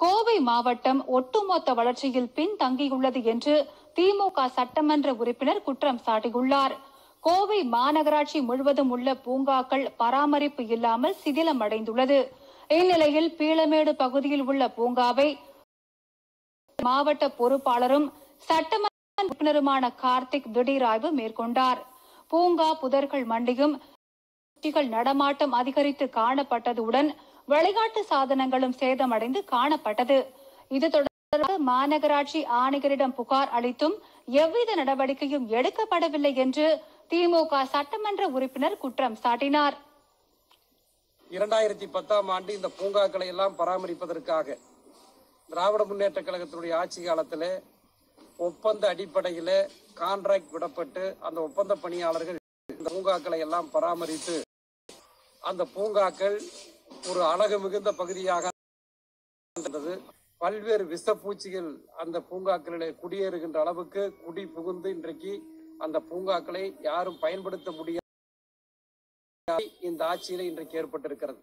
கோவை மாவட்டம் ஒட்டுமொத்த வளர்ச்சியில் பின்தங்கியுள்ளது என்று திமுக சட்டமன்ற உறுப்பினர் குற்றம் சாட்டியுள்ளார். கோவை மாநகராட்சி முழுவதும் உள்ள பூங்காக்கள் பராமரிப்பு இல்லாமல் சிதிலம் அடைந்துள்ளது இந்நிலையில் பீளமேடு பகுதியில் உள்ள பூங்காவை மாவட்ட பொறுப்பாளரும் சட்டமன்ற உறுப்பினருமான கார்த்திக் திடீர் ஆய்வு மேற்கொண்டார். பூங்கா புதர்கள் மண்டியும் பூச்சிகள் நடமாட்டம் அதிகரித்து காணப்பட்டதுடன் விளையாட்டு சாதனங்களும் சேதமடைந்து காணப்பட்டது. இது தொடர்பாக மாநகராட்சி ஆணையரிடம் புகார் அளித்தும் எவ்வித நடவடிக்கையும் எடுக்கப்படவில்லை என்று திமுக சட்டமன்ற உறுப்பினர் குற்றம் சாட்டினார். இரண்டாயிரத்தி பத்தாம் ஆண்டு இந்த பூங்காக்களை எல்லாம் பராமரிப்பதற்காக திராவிட முன்னேற்ற கழகத்தினுடைய ஆட்சி காலத்தில் ஒப்பந்த அடிப்படையில் கான்ட்ராக்ட் விடப்பட்டு அந்த ஒப்பந்த பணியாளர்கள் இந்த பூங்காக்களை எல்லாம் பராமரித்து அந்த பூங்காக்கள் ஒரு அழகு மிகுந்த பகுதியாக இருந்தது. பல்வேறு விஷப்பூச்சிகள் அந்த பூங்காக்களிலே குடியேறுகின்ற அளவுக்கு குடி புகுந்து இன்றைக்கு அந்த பூங்காக்களை யாரும் பயன்படுத்த முடியாது இந்த ஆட்சியில இன்றைக்கு ஏற்பட்டிருக்கிறது.